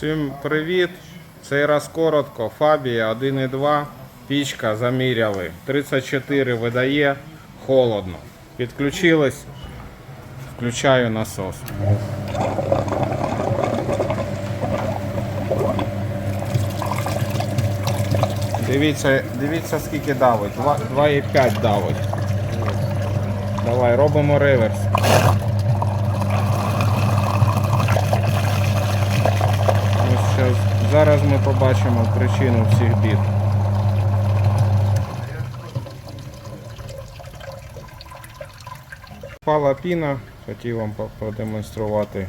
Всім привіт! Цей раз коротко. Фабія 1.2, пічка заміряли. 34 видає, холодно. Підключились, включаю насос. Дивіться, дивіться скільки давить. 2,5 давить. Давай, робимо реверс. Зараз ми побачимо причину всіх бід. Впала піна, хотів вам продемонструвати.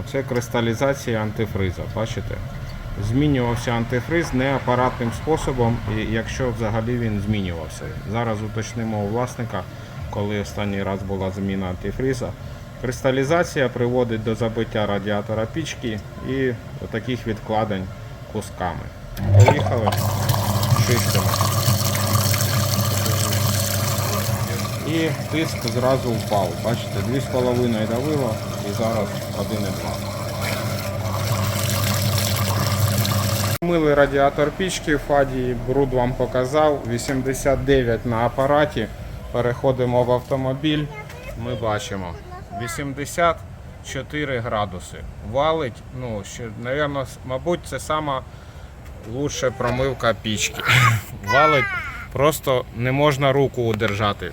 Оце кристалізація антифриза, бачите? Змінювався антифриз не апаратним способом, і якщо взагалі він змінювався. Зараз уточнимо у власника, коли останній раз була заміна антифриза. Кристалізація приводить до забиття радіатора пічки і таких відкладень кусками. Поїхали, чистимо. І тиск зразу впав. Бачите, 2,5 давило і зараз 1,2. Мили радіатор пічки, Фадії бруд вам показав. 89 на апараті. Переходимо в автомобіль. Ми бачимо 84 градуси. Валить, ну, ще, навірно, мабуть, це сама лучша промивка пічки. Валить, просто не можна руку удержати.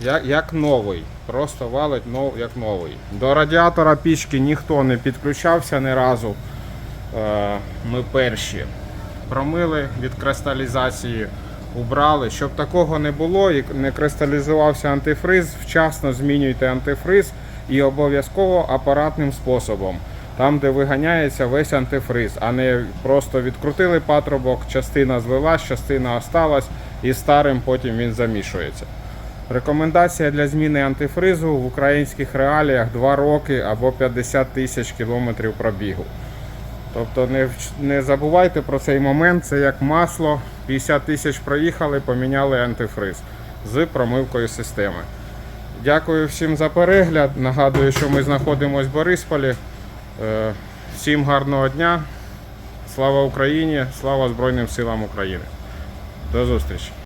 Як, як новий. Просто валить нов, як новий. До радіатора пічки ніхто не підключався ні разу. Е, Ми перші промили від кристалізації, убрали. Щоб такого не було і не кристалізувався антифриз, вчасно змінюйте антифриз і обов'язково апаратним способом. Там, де виганяється весь антифриз, а не просто відкрутили патрубок, частина злилась, частина осталась і старим потім він замішується. Рекомендація для зміни антифризу в українських реаліях 2 роки або 50 тисяч кілометрів пробігу. Тобто не, не забувайте про цей момент, це як масло. 50 тисяч проїхали, поміняли антифриз з промивкою системи. Дякую всім за перегляд. Нагадую, що ми знаходимося в Борисполі. Е, Всім гарного дня. Слава Україні! Слава Збройним силам України. До зустрічі!